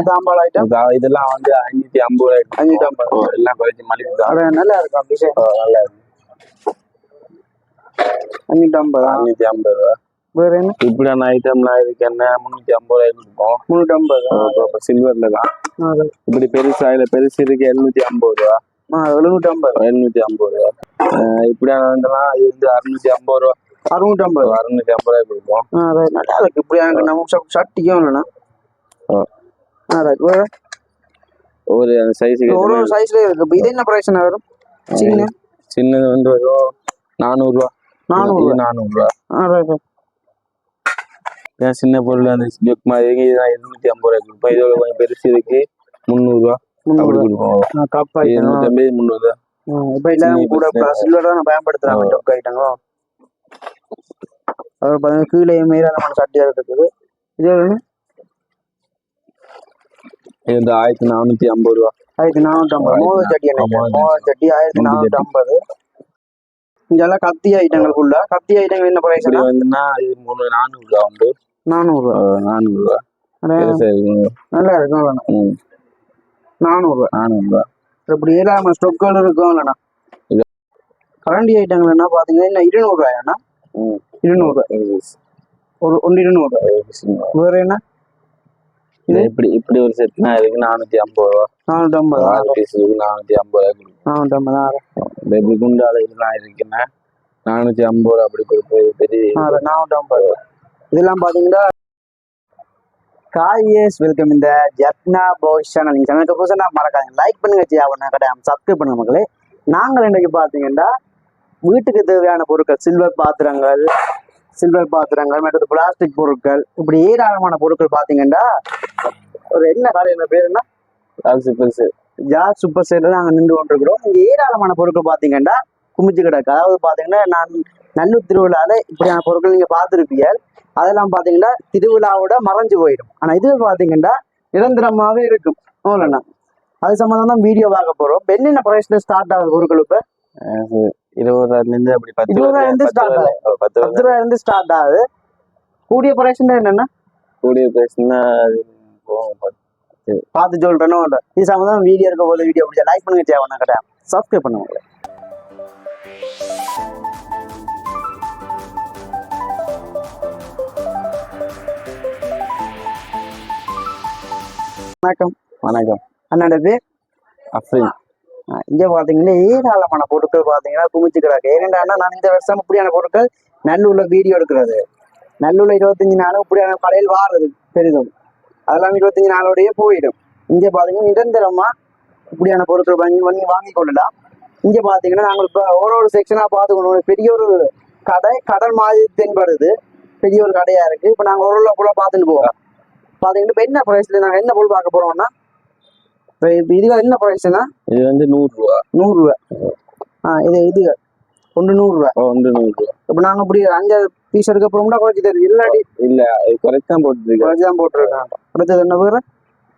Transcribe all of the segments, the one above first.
தாம்பாள் item? இதா- இதெல்லாம் வந்து ஐநூத்தி ஐம்பது ரூபாய் அஞ்சூத்தி ஐம்பது. எல்லாம் குறைச்சி மலிப்பு தான். நல்லா இருக்கும் நல்லா இருக்கு அஞ்சூத்தி ஐம்பது? ஐநூத்தி ஐம்பது. ரூபா வேற என்ன? இப்படியான ஐட்டம்லாம் இருக்கு என்ன? முன்னூத்தி ஐம்பது ரூபாய் கொடுப்போம் முன்னூத்தி ஐம்பது? சில்வர்ல தான். இப்படி பெருசா இதுல பெருசு இருக்கு எழுநூத்தி ஐம்பது. ரூபா எழுநூத்தி ஐம்பது. எழுநூத்தி ஐம்பது. ரூபா இப்படியான இது வந்து அறுநூத்தி ஐம்பது ரூபா. அறுநூத்தி ஐம்பது. அறுநூத்தி ஐம்பது ரூபாய் right. நல்லா இருக்கு. இப்படி எனக்கு நம்ம சட்டிக்கும் ஒரு சைஸுக்கு ஒரு ஒரு சைஸ்ல இருக்கு. இப்போ இது என்ன பிரைஸ் வரும்? சின்ன? சின்னது வந்து வரும் நானூறு ரூபா நானூறு இது நானூறு ரூபா ஆ ரைட் ஏன் சின்ன பொருள் அந்த ஜொக் மாதிரி இருநூத்தி ஐம்பது ரூபாய் கொடுப்போம். இதோட கொஞ்சம் பெருசு இருக்கு முந்நூறு ரூபா அப்படி கொடுப்போம். கப் இது ஐட்டம் நூத்தி ஐம்பது முந்நூறு ரூபா இப்போ எல்லாரும் கூட. சில்வர் தான் பயன்படுத்துறாங்க. டொக் ஐட்டங்களோ அது பார்த்தீங்கன்னா கீழே மேலான சட்டியாக இருக்குது. இது வந்து ஆயிரத்தி நானூத்தி ஐம்பது ரூபா. ஆயிரத்தி நானூற்றி ஐம்பது. மோத சட்டி மோத சட்டி ஆயிரத்தி சட்டி. ஐம்பது. இங்கெல்லாம் கத்தி ஐட்டங்களுக்குள்ள கத்தி ஐட்டங்கள் என்ன பிரைஸ் வந்துன்னா இது மூணு நானூறு ரூபா உண்டு. நானூறு ரூபா. பெருசா இருக்கு. நல்லா இருக்கும் வேணும். ம், நானூறுரூவா நானூறு ரூபா. இப்படி ஏழாம ஸ்டொக்குகள் இருக்கும் இல்லைண்ணா. இல்ல. கரண்டி ஐட்டங்கள் என்ன பார்த்தீங்கன்னா என்ன இருநூறுவாயாண்ணா ம். இருநூறுவா ஒரு ஒன்று இருநூறுவா வேற என்ன? இப்படி இப்படி ஒரு செட்னா இருக்கு நானூத்தி ஐம்பது ரூபா. நானூற்றி ஐம்பது ஆறு பீஸ் நானூத்தி ஐம்பது ரூபா கொடுக்கும் நானூற்றி ஐம்பது ஆறு இப்படி குண்டால இதெல்லாம் இருக்குன்னா நானூத்தி ஐம்பது ரூபா அப்படி கொடுப்போம். இது பெரிய ஆறு நானூற்றி ஐம்பது இதெல்லாம் பார்த்தீங்கன்னா காய்ஸ் வெல்கம் இந்த ஜப்னா பாய்ஸ் சேனல் நீங்கள் சமைக்க புதுசாக மறக்காதீங்க. லைக் பண்ணுங்க ஜியா பண்ண கிடையாது சப்ஸ்கிரைப் பண்ணுங்க மக்களே. நாங்கள் இன்றைக்கு பார்த்தீங்கன்னா வீட்டுக்கு தேவையான பொருட்கள் சில்வர் பாத்திரங்கள் சில்வர் பாத்திரங்கள் மற்றது பிளாஸ்டிக் பொருட்கள் இப்படி ஏராளமான பொருட்கள் பார்த்தீங்கன்னா ஒரு என்ன கடை என்ன பேர் என்ன? ஜார் சூப்பர் சைடில் நாங்கள் நின்று கொண்டிருக்கிறோம். இங்கே ஏராளமான பொருட்கள் பார்த்தீங்கன்னா குமிச்சு கிடக்கு. அதாவது பார்த்தீங்கன்னா நான் நல்லூர் திருவிழாவில் இப்படியான பொருட்கள் நீங்கள் பார்த்துருப்பீங்க அதெல்லாம் பார்த்தீங்கன்னா திருவிழாவோட மறைஞ்சு போயிடும். ஆனால் இது பார்த்தீங்கன்னா நிரந்தரமாகவே இருக்கும். அவ்வளோண்ணா அது சம்மந்தம் தான் வீடியோ பார்க்க போகிறோம் என்னென்ன ப்ரைஸில் ஸ்டார்ட் ஆகுது பொருட்கள் இப்போ இருபது ரூபாய்ல இருந்து அப்படி பத்து இருபது ரூபாய் ரூபாயிலிருந்து பத்து start ரூபாய் ஓ, பத்து பத்து ரூபாய் ரூபாயிலேருந்து ஸ்டார்ட் ஆகுது. கூடிய ப்ரைஸ் என்னென்னா? கூடிய பேசுனா அது பார்த்து இது சம்மந்தம் வீடியோ இருக்க போது வீடியோ பிடிச்சா லைக் பண்ணுங்க தேவை கிடையாது சப்ஸ்கிரைப் பண்ணுங்க வணக்கம். வணக்கம். அண்ணோட பேர்? அஃப்ரின். இங்க பாத்தீங்கன்னா ஏராளமான பொருட்கள் பாத்தீங்கன்னா குமிச்சு கிடக்கு. ஏனென்றால் நான் இந்த வருஷம் இப்படியான பொருட்கள் நல்லூர்ல வீடியோ எடுக்கிறது. நல்லூர்ல இருபத்தஞ்சு நாளும் இப்படியான கடையில் வாருது பெரிதும். அதெல்லாம் இருபத்தஞ்சு நாளோடய போயிடும். இங்க பாத்தீங்கன்னா நிரந்தரமா இப்படியான பொருட்கள் வாங்கி வாங்கி வாங்கி கொள்ளலாம். இங்க பாத்தீங்கன்னா நாங்கள் இப்போ ஒரு ஒரு செக்ஷனா பார்த்துக்கணும். பெரிய ஒரு கடை கடல் மாதிரி தென்படுது. பெரிய ஒரு கடையா இருக்கு. இப்போ நாங்கள் ஒரு உள்ள பார்த்துட்டு போவோம். பாத்தீங்கன்னா இப்போ என்ன ப்ரைஸ்ல நாங்கள் என்ன பொருள் பார்க்க போறோம்னா இப்ப இது என்ன பிரைஸ்னா இது வந்து நூறு ரூபா நூறுரூவா. ஆ இது இது. ஒன்று நூறுரூவா. ஓ, வந்து நூறு ரூபா இப்போ நாங்கள் இப்படி அஞ்சாறு பீஸ் எடுக்க போகிறோம்னா குறைச்சி தருது இல்லாட்டி இல்ல இது குறைச்தான் போட்டுருக்கேன் குறைச்சி தான் போட்டுருக்காங்க. அடுத்தது என்ன பேர்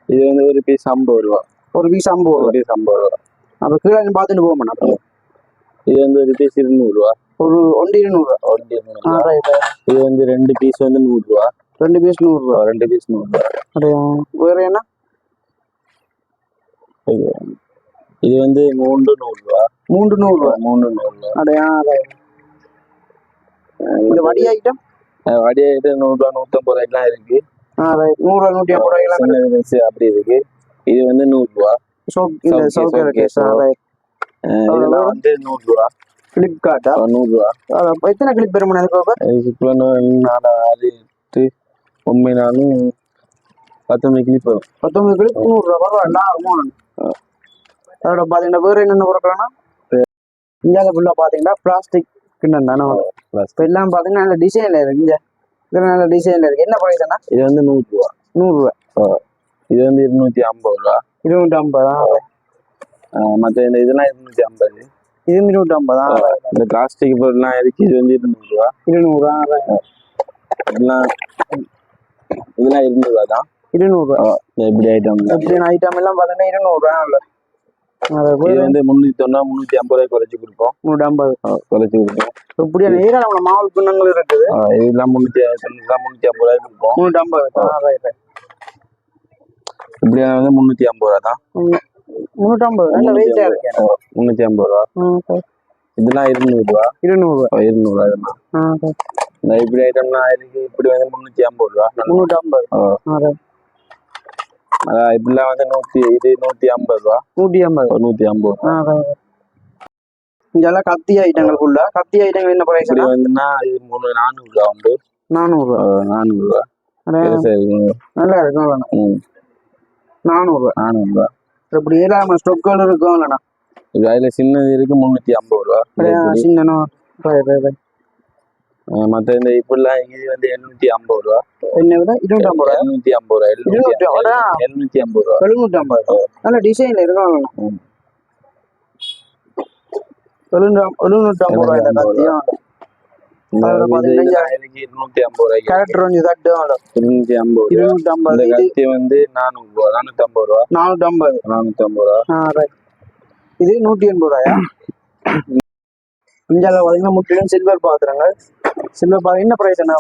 இது வந்து ஒரு பீஸ் ஐம்பது ரூபா. ஒரு பீஸ் ஐம்பது ரூபா. பீஸ் ஐம்பது ரூபா. அப்போ கீழே பார்த்துட்டு போக மாட்டோம் இது வந்து ஒரு பீஸ் இருநூறு ரூபா ஒரு ஒன்று இருநூறுவா. ஒன்று இருநூறு ஆ ரூபா ரைட். இது வந்து ரெண்டு பீஸ் வந்து நூறு ரூபா ரெண்டு பீஸ் நூறுரூவா. ரெண்டு பீஸ் நூறு ரூபா அப்படியா? வேறு என்ன? இது இது வந்து மூன்று நூறு ரூபா மூன்று நூறுரூவா மூணு நூறு ரைட் இந்த வடி ஐட்டம் வடியாயிட்டு நூறு ரூபா நூத்தம்பது ரூபாய்க்குலாம் இருக்கு. நூறுரூவா நூற்றி ஐம்பது பெருசு அப்படி இருக்கு. இது வந்து நூறு ரூபா சோப் இந்த Soap case, சவுக்கர் soap கேஸ் case. ரைட். அஹ் இதெல்லாம் வந்து நூறு ரூபா ஃப்ளிப்கார்ட்டா அஹ் நூறு ரூபா எத்தனை கிளிப் சுற்றுலா நாலு ஆறு எட்டு ஒன்பது நாளும் பத்தொன்பது கிளிப் வரும். பத்தொன்பது கிளிப் நூறுரூவா பரவாயில்ல. அதோட பார்த்தீங்கன்னா வேறு என்னென்ன பொருட்கள்னா இந்தியாவில் ஃபுல்லாக பார்த்தீங்கன்னா பிளாஸ்டிக் கிண்ணம் தானே இப்போ எல்லாம் பார்த்தீங்கன்னா நல்ல டிசைனில் இருக்கு. இங்கே இது நல்ல டிசைனில் இருக்கு. என்ன ப்ரைஸ்னா இது வந்து நூறு ரூபா நூறுரூவா இது வந்து இருநூத்தி ஐம்பது ரூபா. இருநூற்றி ஐம்பதா? மத்த இந்த இதெல்லாம் இருநூத்தி ஐம்பது. இது இருநூற்றி ஐம்பதா? இந்த பிளாஸ்டிக் பொருள்லாம் இருக்கு இது வந்து இருநூறு ரூபா இருநூறுவா இதெல்லாம் இதெல்லாம் இருநூறு ரூபா தான் இருநூறுவா இப்படி ஐட்டம் இப்படி ஐட்டம் எல்லாம் பார்த்தீங்கன்னா இருநூறுவா இல்லை இது வந்து முந்நூத்தி தொண்ணூறு முந்நூத்தி ஐம்பது ரூபாய் குறைச்சு கொடுப்போம். முந்நூற்றி ஐம்பது அஹ் குறைச்சு கொடுப்போம். இப்படியான ஏராளமான மாவு கிண்ணங்கள் இருக்குது. இதெல்லாம் முந்நூத்தி தொண்ணூறு முந்நூத்தி ஐம்பது ரூபாய் கொடுப்போம். முந்நூற்றி ஐம்பது வந்து முந்நூற்றி ஐம்பது ரூபா தான். வெயிட்டா இருக்கு. முந்நூற்றி ஐம்பது ரூபா. இதெல்லாம் இருநூறுவா இருநூறு இருநூறுவா இதெல்லாம். இப்படி ஐட்டம்னா இப்படி வந்து முந்நூற்றி ஐம்பது ரூபா. முந்நூற்றம்பது. ஆ. இப்படிலாம் வந்து நூற்றி இது நூற்றி ஐம்பது ரூபா. நூற்றி ஐம்பது. நூற்றி ஐம்பது. ரூபா. இங்கெல்லாம் கத்தி ஐட்டங்களுக்குள்ள கத்தி ஐட்டங்கள் என்ன பிரைஸ் வந்துன்னா இது மூணு நானூறுரூவா வந்து நானூறுரூவா நானூறுரூவா பெருசா இருக்கும் நல்லா இருக்கும் இல்லைண்ணா ம். நானூறுரூவா நானூறுரூவா இப்படி ஏழாம ஸ்டொக்கள் இருக்கும் இல்லைண்ணா? சின்னது இருக்கு முந்நூற்றி ஐம்பது ரூபா. இப்படி. மத்த இந்த இப்படிலாம் இது வந்து எழுநூற்றி ஐம்பது ரூபா. என்ன விட? இருநூற்றம்பது ரூபா? எழுநூற்றி ஐம்பது ரூபா இருநூற்றி ஐம்பது ரூபா? எழுநூற்றி ஐம்பது ரூபா. நல்ல டிசைன்ல இருக்கும். எழுநூறு எழுநூற்றம்பது ரூபாய் இது ஐம்பது ஐம்பது நூற்றி எண்பது ரூபாயா? இந்தியாவில் பார்த்தீங்கன்னா முற்றிலும் சில்வர் பாத்திரங்கள். சில்வர் என்ன ப்ரைஸ் என்ன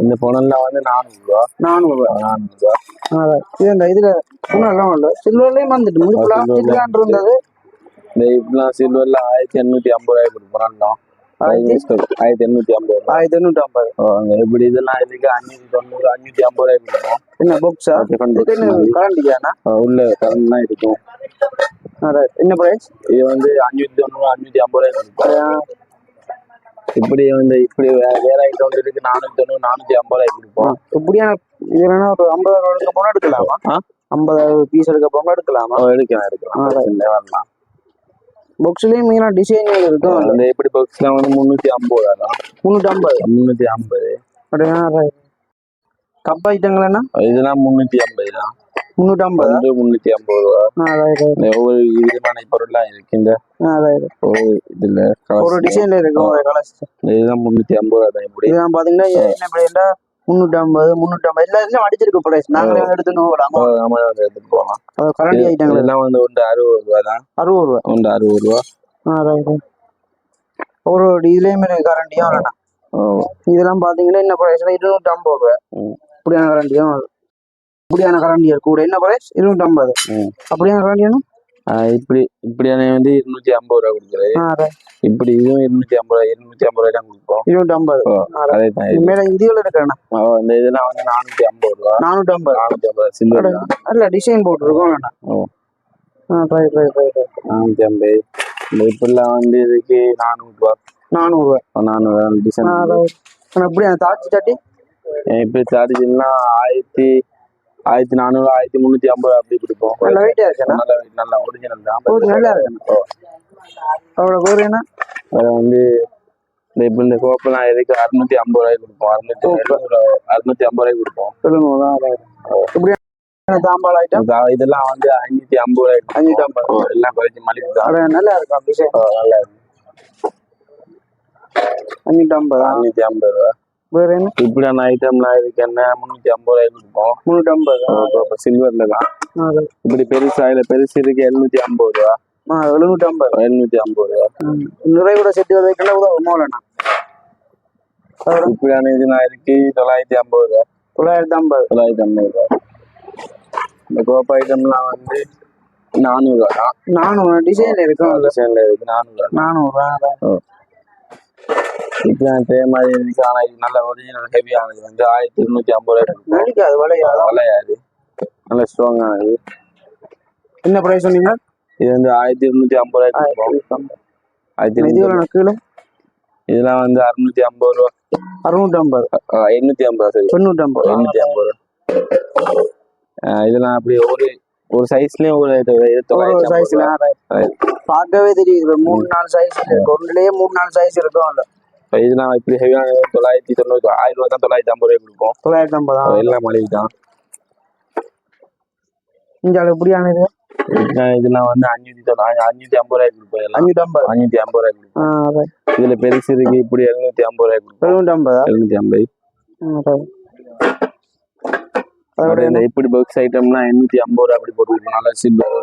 இந்த புனல்லாம் வந்து நானூறுரூவா நானூறுரூவா நானூறுரூவா ஆ right. இது இந்த இதுல புண்ணெல்லாம் இல்லை. சில்வர்லேயும் வந்துட்டு. இருந்தது. இந்த இப்படிலாம் சில்வரில் ஆயிரத்தி எண்ணூற்றி ஐம்பது ரூபாய்க்கு கொடுப்போம் ஆயிரத்தி எண்ணூற்றி ஐம்பது ஆயிரத்தி எண்ணூற்றி ஐம்பது. எப்படி இதெல்லாம் இதுக்கு அஞ்சூற்றி தொண்ணூறு அஞ்சூற்றி ஐம்பது ரூபாய்க்கு கொடுப்போம் என்ன பாக்ஸா அஹ் உள்ள கரண்ட்லாம் இருக்கும். என்ன ப்ரைஸ் இது வந்து அஞ்சூற்றி தொண்ணூறு அஞ்சூற்றி ஐம்பது ரூபாய்க்கு கொடுப்போம் இப்படி வந்து இப்படி வேற ஐட்டம் இருக்கு. நானூற்றி தொண்ணூறு நானூற்றி ஐம்பது ரூபாய்க்கு கொடுப்போம் இப்படியான இது வேணா ஒரு ஐம்பதாயிரம் எடுக்க போனா எடுக்கலாமா? ஆ? ஐம்பதாயிரம் பீஸ் எடுக்க போனா எடுக்கலாமா? எடுக்கலாம் எடுக்கலாம். வரலாம். பாக்ஸ்லயும் மீனா டிசைன் இருக்கும். அந்த இப்படி பாக்ஸ்லாம் வந்து முந்நூற்றி ஐம்பது ரூபா தான். முந்நூற்றி ஐம்பது? முந்நூற்றி ஐம்பது. அப்படியா ரைட் கப் ஐட்டங்கள் என்ன? இதெல்லாம் முந்நூற்றி ஐம்பது தான். முந்நூற்றி ஐம்பது வந்து முந்நூற்றி ஐம்பது ரூபா ஒவ்வொரு விதமான பொருள்லாம் இருக்கு இந்த இதுல ஒரு. டிசைன்ல இந்த இதுதான் முந்நூற்றி ஐம்பது ரூபா தான் இப்படி. இதெல்லாம் பாத்தீங்கன்னா என்ன பிரைஸ்னா முந்நூற்றி ஐம்பது முந்நூற்றி ஐம்பது அடிச்சிருக்கு பிரைஸ் நாங்களே எடுத்துன்னு போகலாமா வந்து எடுத்துட்டு போகலாம். கரண்டி ஐட்டங்கள். இதெல்லாம் வந்து ஒன்று அறுபது ரூபா தான். அறுபது ரூபா ஒன்று அறுபது ரூபா ஒரு இதுலயுமே கரண்டியும் வேணாம் ஓ, இதெல்லாம் பாத்தீங்கன்னா என்ன பிரைஸ்னா இருநூற்றி ஐம்பது ரூபா. இப்படியான கரண்டியும் இப்படியான கரண்டியர் கூட என்ன பிரைஸ் இருநூற்றி ஐம்பது. அப்படியான கரண்டியும் ஆ, இப்படி இப்படியான வந்து இருநூற்றி ஐம்பது ரூபா கொடுக்குறது இப்படி இதுவும் இருநூற்றி ஐம்பது ரூபா இருநூற்றி ஐம்பது ரூபாய் தான் கொடுப்போம். இருநூற்றி ஐம்பது அதே தான். மேல இந்தியாவில் இருக்கிறேன் இந்த இதெல்லாம் வந்து நானூற்றி ஐம்பது ரூபா. நானூற்றி ஐம்பது நானூற்றி ஐம்பது சில்வர் நல்ல டிசைன் போட்டுருக்கோம் வேணாம். நானூற்றி ஐம்பது. இந்த இப்படிலாம் வந்து இதுக்கு நானூறுரூவா நானூறுரூவா நானூறு டிசைன் எப்படி அந்த தாச்சி சட்டி இப்போ சார்ஜ்னா ஆயிரத்தி ஆயிரத்தி நானூறு ஆயிரத்தி முந்நூற்றி ஐம்பது அப்படி கொடுப்போம் நல்ல வெயிட்டாக நல்ல நல்ல ஒரிஜினல் தான். நல்லா இருக்குண்ணா அவ்வளோ வேற வந்து இந்த இப்போ இந்த கோப்பெல்லாம் எதுக்கு அறுநூத்தி ஐம்பது ரூபாய்க்கு கொடுப்போம். அறுநூத்தி அறுநூத்தி ஐம்பது ரூபாய்க்கு கொடுப்போம். சொல்லுங்க தான் இப்படி தாம்பாள் ஐட்டம் இதா- இதெல்லாம் வந்து ஐநூத்தி ஐம்பது கொடுப்போம். ஓ, எல்லாம் குறைச்சி தான். அது நல்லா இருக்கும் நல்லா இருக்கு. அஞ்சூற்றி ஐம்பது? அறுநூத்தி ஐம்பது ரூபா. வேறு என்ன? இப்படியான ஐட்டம்லாம் இருக்கு என்ன? முந்நூத்தி ஐம்பது ரூபாய்க்கு கொடுப்போம். முந்நூற்றி ஐம்பது? இப்போ சில்வர்ல தான். இப்படி பெருசா இதுல பெருசு இருக்கு எழுநூத்தி ஐம்பது ரூபா. எழுநூற்றி ஐம்பது? எழுநூத்தி ஐம்பது ரூபா. நிறைய செட்டு வைக்கலாம் உதவும். இல்லைண்ணா இப்படியான இதுலாம் இருக்கு தொள்ளாயிரத்தி ஐம்பது ரூபா. தொள்ளாயிரத்தி ஐம்பது. தொள்ளாயிரத்தி ஐம்பது ரூபா. இந்த கோப்பை ஐட்டம்லாம் வந்து நானூறுவா தான். நானூறு டிசைன் இருக்கும். டிசைன்ல இருக்கு நானூறுவா நானூறுரூவா அதே மாதிரி இருக்கு. ஆனா இது நல்ல ஒரிஜினல் ஹெவியானது வந்து ஆயிரத்தி இருநூத்தி ஐம்பது ரூபாய் விலையாதான் வளையாது நல்ல ஸ்ட்ராங்கானது என்ன ப்ரைஸ் சொன்னீங்க? இது வந்து ஆயிரத்தி இருநூத்தி ஐம்பது ரூபாய் ஆயிரத்தி இது இருநூத்தி எவ்வளோ கீழே இதெல்லாம் வந்து அறுநூத்தி ஐம்பது ரூபா. அறுநூற்றி ஐம்பது. எண்ணூத்தி ஐம்பது சரி தொண்ணூற்றி ஐம்பது. எண்ணூத்தி ஐம்பது ரூபா. இதெல்லாம் அப்படி ஒரு ஒரு சைஸ்லயும் ஒரு இது- இது சைஸ்ல. பார்க்கவே தெரியுது. மூணு நாலு சைஸ் இருக்கு. ஒன்றுலயே மூணு நாலு சைஸ் இருக்கும் அதுல. இதெல்லாம் இப்படி ஹெவியான தொள்ளாயிரத்தி தொண்ணூத்தி ஆயிரம் ரூபா தான் தொள்ளாயிரத்தி ஐம்பது ரூபாய் கொடுப்போம். தொள்ளாயிரத்தி ஐம்பதா? எல்லாம் மலிவு தான் இங்க எப்படியான இது? இதுலாம் இதெல்லாம் வந்து அஞ்சூத்தி தொண்ணூறு அஞ்சூத்தி ஐம்பது ரூபாய் கொடுப்போம் அஞ்சூற்றி ஐம்பது? அஞ்சூத்தி ஐம்பது ரூபாய் கொடுப்போம். இதுல பெருசு இருக்கு இப்படி எழுநூத்தி ஐம்பது ரூபாய் கொடுப்போம். எழுநூற்றி ஐம்பதா? எழுநூத்தி ஐம்பது. இந்த இப்படி பாக்ஸ் ஐட்டம்னா எண்ணூத்தி ஐம்பது ரூபா அப்படி போட்டு நல்லா சில்வர்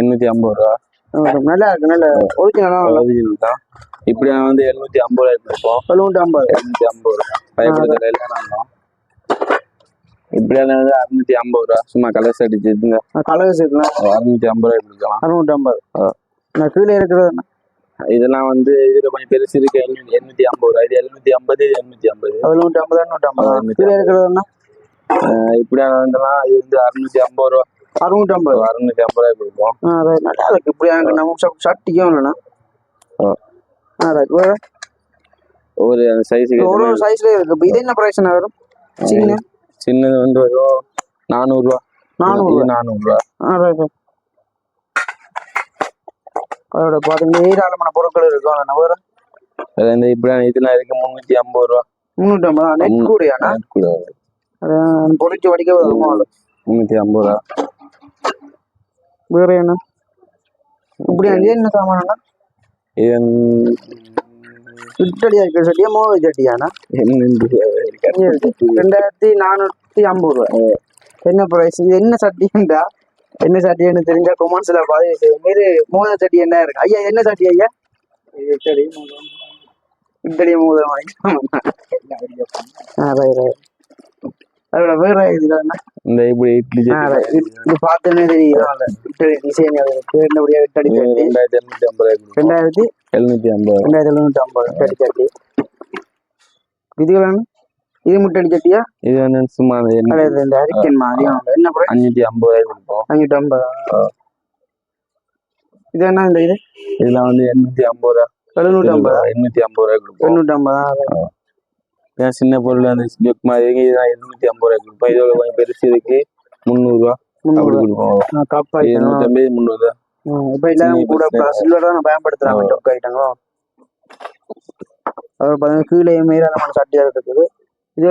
எண்ணூத்தி ஐம்பது ரூபா. நல்லா இருக்கு நல்ல ஒரிஜினலா ஒரிஜினல் தான். இப்படி வந்து எழுநூத்தி ஐம்பது ரூபாய் கொடுப்போம். எழுநூற்றி ஐம்பது. எழுநூத்தி ஐம்பது ரூபா. பயப்படுதல எல்லாம் நாங்கள் அறுநூத்தி ஐம்பது ரூபா. சும்மா கலர்ஸ் அடிச்சு இந்த கலர்ஸ் இருக்கலாம் அறுநூத்தி ஐம்பது ரூபாய் கொடுக்கலாம். அறுநூற்றி ஐம்பது. நான் கீழே இருக்கிறது இதெல்லாம் வந்து இதுல கொஞ்சம் பெருசு இருக்கு. எண்ணூத்தி- எண்ணூத்தி ஐம்பது ரூபா. இது எழுநூத்தி ஐம்பது இது எண்ணூத்தி ஐம்பது. எழுநூற்றி ஐம்பது எண்ணூற்றி ஐம்பது. எண்ணூத்தி கீழே இருக்கிறதுனா இது வந்து அறுநூத்தி ஐம்பது ரூபா. அறுநூற்றி ஐம்பது அறுநூத்தி ஐம்பது ரூபாய் கொடுப்போம் நல்லா இருக்கு. இப்படி எனக்கு நம்ம சட்டிக்கும் இல்லைண்ணா. ரைட் வேறு ஒவ்வொரு சைஸுக்கு ஒரு ஒரு சைஸ்ல இருக்கு. இப்போ இது என்ன பிரைஸ் வரும்? சின்ன? சின்னது வந்து வரும் நானூறு ரூபா நானூறு இது நானூறு ரூபா ஆ ரைட் அதோட பார்த்தீங்கன்னா ஏராளமான பொருட்கள் இருக்கும் அதில் வேறு? அதுல இந்த இப்படியான இதெல்லாம் இருக்கு. முன்னூத்தி ஐம்பது ரூபா. முந்நூற்றி ஐம்பது நெட். கூடியாண்ணா கூட பொறிச்சு வடிக்க வருமா முன்னூத்தி ஐம்பது ரூபா. வேறு என்ன? இப்படி என்ன சாமானா இட்டடியா இருக்கிற சட்டியா? மோக சட்டியாண்ணா? என்னன்னு ரெண்டாயிரத்தி நானூற்றி ஐம்பது ரூபா என்ன ப்ரைஸ் இது என்ன சட்டின்றா என்ன சட்டின்னு தெரிஞ்சா கொமான்ஸ்ல செய்யும் மீது மோத சட்டி என்ன இருக்கு? ஐயா என்ன சட்டி ஐயா? இட்டடி இட்டடி ரைட் ரைட் அதோட வேற இதுல என்ன? இந்த இப்படி இட்லி. இது- இது பார்த்தோன்னே தெரியும். இட்டடி டிசைன் இட்டடி இது சட்டி ரெண்டாயிரத்தி எழுநூத்தி ஐம்பது ரெண்டாயிரத்தி எழுநூத்தி ஐம்பது ரெண்டாயிரத்தி எழுநூற்றி ஐம்பது சட்டி இதுகள் என்ன? இது முட்டடி சட்டியா இது வந்து சும்மா எண்ணூத்தி- இந்த அரிக்கன் மாதிரி என்ன அஞ்சூத்தி ஐம்பது கொடுப்போம் ஐம்பது? இது என்ன இந்த இது? இதெல்லாம் வந்து எண்ணூத்தி ஐம்பது ரூபா எழுநூற்றி ஐம்பதா? எண்ணூத்தி ஐம்பது ரூபாய் கொடுப்போம் எண்ணூற்றி ஐம்பதா? ஏன் சின்ன பொருள் அந்த ஜொக் மாதிரி இதெல்லாம் இருநூத்தி ஐம்பது ரூபாய் கொடுப்போம் இதோட கொஞ்சம் பெருசு இருக்கு. முந்நூறு ரூபா. அப்படி கொடுப்போம். கப் இது ஐட்டம் நூத்தி ஐம்பது முந்நூறு ரூபா இப்போ எல்லாரும் கூட. சில்வர் தான் பயன்படுத்துறாங்க ஆ. டொக் ஐட்டங்களோ அது பார்த்தீங்கன்னா கீழே மேலான சட்டியாக இருக்குது. இது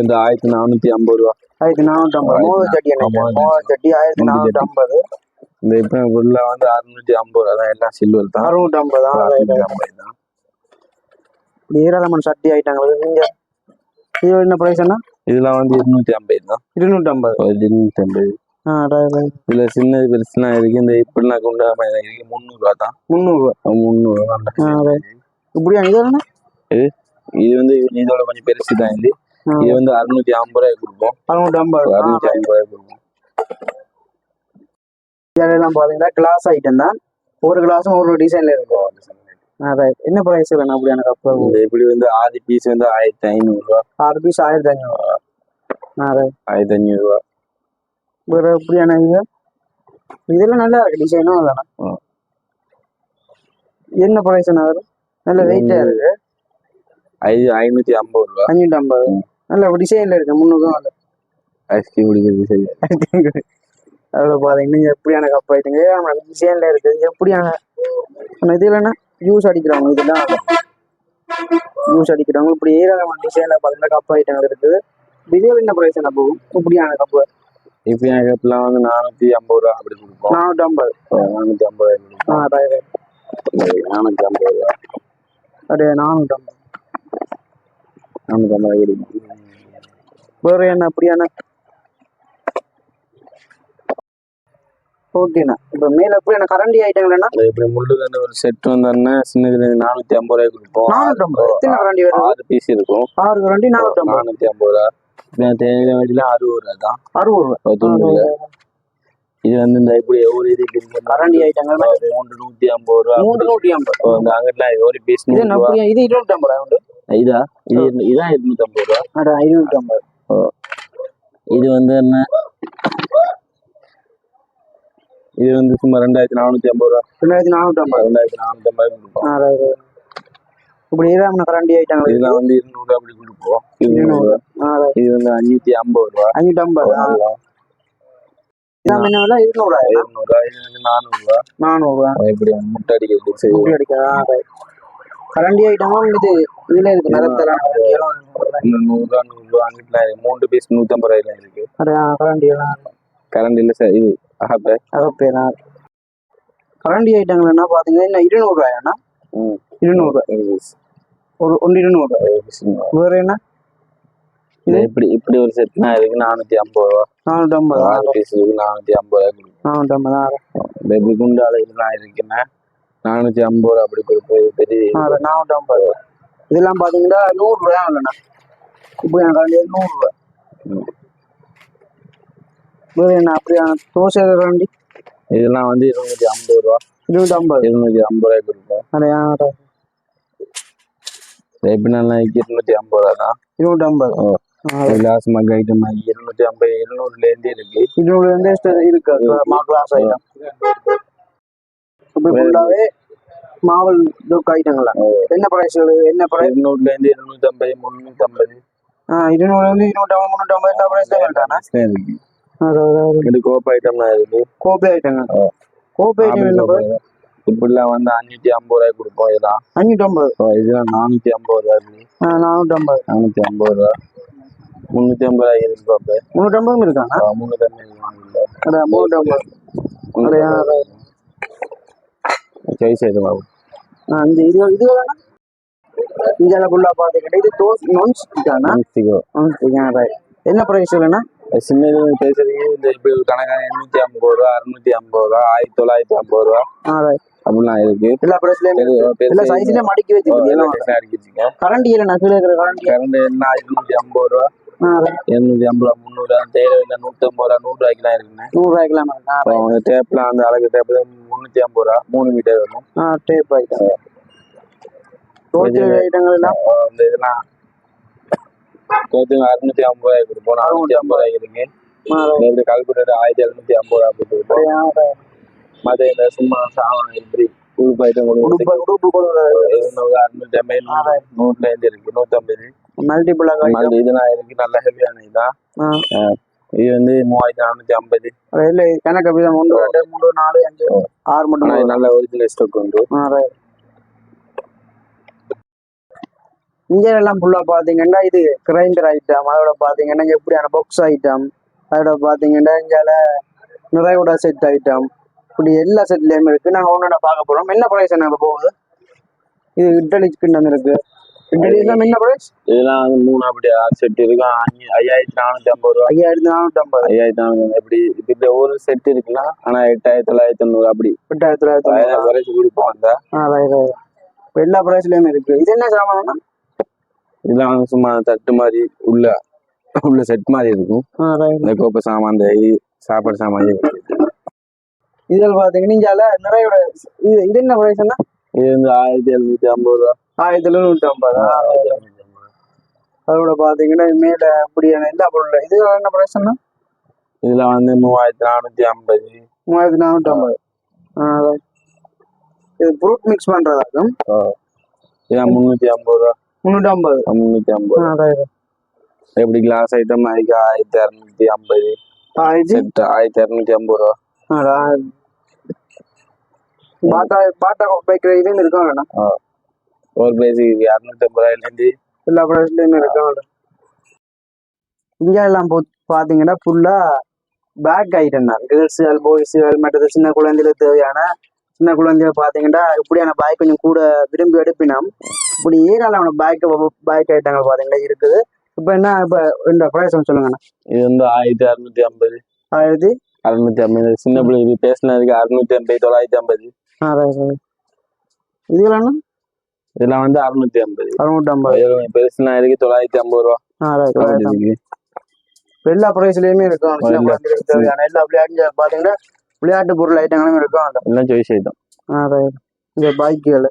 வந்து ஆயிரத்தி நானூத்தி ஐம்பது ரூபா. ஆயிரத்தி நானூற்றி ஐம்பது. மோத சட்டி மோத சட்டி ஆயிரத்தி மூணு சட்டி. ஐம்பது. இந்த இப்ப பொருள்ல வந்து அறுநூத்தி ஐம்பது ரூபா தான். எல்லாம் சில்வர் தான். அறுநூற்றி ஐம்பது அறுநூத்தி ஐம்பது தான். ஏராளமான சட்டி ஐட்டங்கள். நீங்க இது என்ன ப்ரைஸ் என்ன இதெல்லாம் வந்து இருநூத்தி ஐம்பது தான். இருநூற்றி ஐம்பது இருநூத்தி ஐம்பது. இதுல சின்னது பெருசுலாம் இருக்கு. இந்த இப்படிலாம் குண்டா மாதிரி இருக்கு. முந்நூறு ரூபா தான். முந்நூறுரூவா முந்நூறு ரூபா ஆ ரைட் இப்படியா இது என்ன இது வந்து இதோட கொஞ்சம் பெருசு தான் இது. இது வந்து அறுநூத்தி ஐம்பது ரூபாய் கொடுப்போம். அறுநூற்றி ஐம்பது அறுநூத்தி ஐம்பது ரூபாய் கொடுப்போம். இதெல்லாம் பார்த்தீங்கன்னா கிளாஸ் ஐட்டம் தான். ஒரு கிளாஸும் ஒரு டிசைன்ல இருக்கும். என்ன ப்ரைஸ் வேணும் அப்படியான கப்பு இந்த இப்படி வந்து ஆறு பீஸ் வந்து ஆயிரத்தி ஐநூறு ரூபா ஆறு பீஸ் ஆயிரத்தி ஐநூறு ரைட் ஆயிரத்தி ஐநூறு ரூபா வேற எப்படியான இது இதெல்லாம் நல்லா இருக்கு டிசைனும் இல்லைண்ணா. என்ன ப்ரைஸ் வரும் நல்ல வெயிட்டா இருக்கு ஐநூத்தி ஐம்பது ரூபா அஞ்சூற்றி ஐம்பது நல்ல டிசைன்ல இருக்கு முந்நூறுக்கும் நல்ல ஐஸ்கிரீம் குடிக்கிறது சரி அதில் பார்த்தீங்கன்னா இங்க எப்படியான கப் நம்ம டிசைன்ல இருக்கு எப்படியான இது இல்லைன்னா யூஸ் அடிக்கிறவங்க இதெல்லாம் யூஸ் அடிக்கிறவங்க இப்படி ஏராளமான டிசைன்ல பார்த்தீங்கன்னா கப் ஐட்டங்கள் இருக்குது. இதே என்ன ப்ரைஸ் என்ன போகும்? இப்படியான கப்பு இப்போ என் கப்லாம் வந்து நானூத்தி ஐம்பது ரூபா அப்படி கொடுப்போம். நானூற்றி ஐம்பது. நானூத்தி ஐம்பது ரூபாய் கொடுப்போம். ஆ ஐம்பது ரூபா. அப்படியே நானூற்றி ஐம்பது. நானூத்தி ஐம்பது ரூபாய் கொடுப்போம். வேற என்ன அப்படியான ஓகேண்ணா இப்போ மேல கரண்டி ஐட்டங்கள் என்ன இந்த இப்படி முள்ளுக்கு ஒரு செட் வந்தோடனே சின்னதுல நானூத்தி ஐம்பது ரூபாய் கொடுப்போம் நானூற்றி ஐம்பது எத்தனை கரண்டி ஆறு பீஸ் இருக்கும். ஆறு கரண்டி ஐம்பது நானூத்தி ஐம்பது ரூபா. தேயிலை வண்டியில அறுபது ரூபா தான். அறுபது ரூபா. தொண்ணூறு இது வந்து இந்த இப்படி ஒரு இது கரண்டி ஐட்டங்கள் மூன்று நூத்தி ஐம்பது ரூபா. மூன்று ஐம்பது இந்த அங்கிட்டலாம் ஒரு பீஸ் இது இது இருநூற்றி ஐம்பது உண்டு. இதா? இது இதான் இருநூத்தி ஐம்பது ரூபா. இருநூற்றி ஐம்பது. இது வந்து என்ன? இது வந்து சும்மா ரெண்டாயிரத்தி நானூத்தி ஐம்பது ரூபா. ரெண்டாயிரத்தி நானூற்றி ஐம்பது. ரெண்டாயிரத்தி நானூத்தி ஐம்பது இப்படி ஏராளமான கரண்டி ஐட்டங்கள். இதெல்லாம் வந்து இருநூறு ரூபா அப்படி கொடுப்போம். இருநூறு ரூபா ஆ ரைட் இது வந்து அஞ்சூத்தி ஐம்பது ரூபா அஞ்சூற்றி ஐம்பது. இதான் என்ன விலை? இருநூறு இருநூறு ரூபா இது வந்து நானூறு ரூபா நானூறு இப்படி முட்டை அடிக்கிறது சரி இப்படி அடிக்கிறா ரைட் கரண்டி ஐட்டமும் இது இதுல இருக்கு. நிறத்தெல்லாம் கரண்டி எல்லாம் இன்னும் நூறு ரூபா நூறு ரூபா அங்கிட்டு மூன்று பீஸ் நூத்தம்பது ரூபாயில இருக்கு. கரண்டி எல்லாம். கரண்ட் இல்ல சார் இது அகப்ப. அகப்பேனா? கரண்டி ஐட்டங்கள் என்ன பாத்தீங்கன்னா இன்னும் இருநூறு ரூபாயாண்ணா ம். இருநூறு. ஒரு ஒன்று இருநூறு. வேற என்ன? இது இப்படி இப்படி ஒரு செட்னா இருக்கு நானூத்தி ஐம்பது ரூபா. நானூற்றி ஐம்பது. ஆறு நானூத்தி ஐம்பது ரூபா கொடுக்கும் ஐம்பது ஆறு. குண்டால இதெல்லாம் இருக்குன்னா நானூத்தி ஐம்பது ரூபா அப்படி கொடுப்போம். பெரிய ஐம்பது. இதெல்லாம் பாத்தீங்கன்னா நூறு ரூபாய் இல்லைண்ணா கரண்டி நூறுரூவா ம். என்ன? அப்படியான தோசை கரண்டி இதெல்லாம் வந்து இருநூத்தி ஐம்பது ரூபா. இருநூத்தி ஐம்பது? இருநூத்தி ஐம்பது ரூபாய்க்கு இருக்கும். அடையா எப்படின்னா இருநூத்தி ஐம்பது ரூபா தான். இருநூத்தி ஐம்பது? ஓ. கிளாஸ் மக் ஐட்டம் இருநூத்தி ஐம்பது இருநூறுல இருந்து இருக்கு. இருநூறு வந்து இருக்கு கிளாஸ் ஐட்டம் இப்போ ஃபுல்லாகவே மாவல் ஜோக் ஐட்டங்களா என்ன ப்ரைஸ் என்ன ப்ரைஸ் இருநூறுல இருந்து இருநூத்தி ஐம்பது முன்னூத்தி ஐம்பது. ஆ இருநூறு வந்து இருநூற்றம்பது முந்நூற்றம்பது என்ன ப்ரைஸ்ல வேண்டாண்ணா இருக்கு கோப்பை ஐட்டம் தான் இருக்கு கோப்பை ஐட்டங்க ஐட்டம் என்ன ப்ரைஸ் இப்படிலாம் வந்து அஞ்சூத்தி ஐம்பது ரூபாய்க்கு கொடுப்போம் இதெல்லாம் அஞ்சூற்றம்பது ஓ, இதெல்லாம் நானூத்தி ஐம்பது ரூபா இருக்கு ஆ நானூத்தி ஐம்பது ரூபா முன்னூத்தி ஐம்பது ரூபாய் இருக்கு கோப்பை முந்நூற்றம்பதும் இருக்காண்ணா ஆ, முன்னூத்தி ஐம்பது அடையா சாய்ஸ் எதுவும் ஆகும் ஆ இந்த இது இது வேணா இந்தியாவில் ஃபுல்லாக பார்த்துக்கிட்டு இது தோஸ் நான் ஸ்டிக்காண்ணா நூத்திக்கோ நான் ஸ்டிக்கா ரைட் என்ன ப்ரைஸ் இல்லைண்ணா சின்ன இது பேசுறீங்க. இந்த இப்போ கணக்கான எண்ணூத்தி ஐம்பது ரூபா அறுநூத்தி ஐம்பது ரூபா ஆயிரத்தி தொள்ளாயிரத்தி ஐம்பது ரூபா. அப்படிலாம் இருக்கு. எல்லா எல்லா சைஸ்லேயும் மடக்கி வச்சுருக்கீங்க. அடிக்கிச்சிங்க கரண்டி இல்லைண்ணா கீழே இருக்கிற கரண்டி. கரண்ட் என்ன இருநூத்தி ஐம்பது ரூபா. இருநூத்தி ஐம்பது ரூபா முந்நூறு ரூபா தேயிலை நூத்தி ஐம்பது ரூபா நூறு ரூபாய்க்குலாம் இருக்குண்ணே. நூறுரூவாய்க்குலாம் ஆ அப்புறம் அவங்க டேப்லாம் அந்த அழகு டேப் முந்நூத்தி ஐம்பது ரூபா. மூணு மீட்டர் வரும். டேப் அப்புறம் இந்த இதெல்லாம் தோத்து அறுநூத்தி ஐம்பது ரூபாய்க்கு கொடுப்போம். நானூத்தி ஐம்பது ரூபாய்க்கு இருக்கு எப்படி கால்குலேட்டர் ஆயிரத்தி எழுநூத்தி ஐம்பது ரூபா அப்படி கொடுப்போம். ஆ ரைட் மற்ற இந்த சும்மா சாமான் இப்படி உடுப்பு ஐட்டம் அறுநூத்தி ஐம்பது நூறுல இருந்து இருக்கு நூத்தம்பது மல்டிபிள் மறுபடியும் இதெல்லாம் இருக்கு நல்ல ஹெவியான இதுதான். ஆ. இது வந்து மூவாயிரத்தி நானூத்தி ஐம்பது. இல்லை கணக்கு அப்படி தான் ஒன்று ரெண்டு மூணு நாலு அஞ்சு ஆறு மட்டும் நல்ல ஒரிஜினல் ஸ்டாக் உண்டு ஆ ரைட் இங்கே எல்லாம் ஃபுல்லாக பார்த்தீங்கன்னா இது கிரைண்டர் ஐட்டம் அதோட பார்த்தீங்கன்னா எப்படியான பாக்ஸ் ஐட்டம் அதோட பார்த்தீங்கன்னா இங்கால நிறையோட செட் ஐட்டம் இப்படி எல்லா செட்லேயுமே இருக்குது நாங்கள் ஒன்று பார்க்க போகிறோம் என்ன ப்ரைஸ் என்ன போகுது? இது இட்லி கிண்ணம் இருக்கு? எல்லாம் என்ன ப்ரைஸ் இதெல்லாம் வந்து மூணு அப்படி செட் இருக்கு. ஐயாயிரத்தி நானூத்தி ஐம்பது ரூபா. ஐயாயிரத்தி நானூற்றம்பது ஐயாயிரத்தி நானூத்தி எப்படி இப்ப ஒரு செட் இருக்குன்னா ஆனா எட்டாயிரத்தி தொள்ளாயிரத்தி தொண்ணூறு அப்படி. எட்டாயிரத்தி தொள்ளாயிரத்தி ஆயிரம் குறைச்சு கொடுப்போம் அந்த. எல்லா ப்ரைஸ்லேயுமே இருக்குது இது என்ன சாமானா இதெல்லாம் சும்மா தட்டு மாதிரி உள்ள உள்ள செட் மாதிரி இருக்கும். இந்த கோப்பை சாமான் இந்த இ- சாப்பாடு சாமான். இது இதில் பார்த்தீங்கன்னா நிறையோட இது இது என்ன ப்ரைஸ்னா இது வந்து ஆயிரத்தி எழுநூத்தி ஐம்பது ரூபா. ஆயிரத்தி எழுநூற்றி ஐம்பது? அதோட பார்த்தீங்கன்னா மேலே அப்படியான எல்லா பொருள் இது என்ன ப்ரைஸ்னா இதுல வந்து மூவாயிரத்தி நானூத்தி ஐம்பது. மூவாயிரத்தி நானூற்றி ஐம்பது. இது ஃப்ரூட் மிக்ஸ் பண்ணுறதாக்கும் இதான் முன்னூத்தி ஐம்பது ரூபா. முந்நூற்றி ஐம்பது. ஐம்பது. எப்படி கிளாஸ் ஐட்டம் அதுக்கு ஆயிரத்தி இரநூத்தி ஐம்பது. ஆயிரத்தி? இரநூத்தி ஐம்பது ரூபா. பாட்டா பாட்டா பைக்கிற இதுன்னு இருக்கும் வேணாம் ஒரு பிரைஸுக்கு இரநூத்தி ஐம்பது ரூபாயிலேருந்து. எல்லா ப்ரைஸ்லேயுமே இருக்கும் இங்கே எல்லாம் போ பார்த்தீங்கன்னா ஃபுல்லாக பேக் ஐட்டம் தான் கேர்ள்ஸுகள் பாய்ஸுகள் மற்றது சின்ன குழந்தைகளுக்கு தேவையான சின்ன குழந்தைகள் பார்த்தீங்கன்னா இப்படியான பேக் கொஞ்சம் கூட விரும்பி எடுப்பினோம். இப்படி ஏராளமான பேக் பேக் ஐட்டங்கள் பார்த்தீங்கன்னா இருக்குது. இப்போ என்ன இப்போ இந்த ப்ரைஸ் சொல்லுங்கண்ணா இது வந்து ஆயிரத்தி அறுநூத்தி ஐம்பது. ஆயிரத்தி? அறுநூத்தி ஐம்பது. சின்ன பிள்ளைக்கு பேசினதுக்கு அறுநூத்தி ஐம்பது தொள்ளாயிரத்தி ஐம்பது. இதுலண்ணா இதெல்லாம் வந்து அறுநூத்தி ஐம்பது. அறுநூற்றம்பது பெருசுனா இருக்கு தொள்ளாயிரத்தி ஐம்பது ரூபா. எல்லா ப்ரைஸ்லையுமே இருக்கும். எல்லா- தேவையான எல்லா விளையாட்டு பொருள் ஐட்டங்களும் இருக்கும். எல்லாம் ஆ ரைட் இந்த பைக்குகள்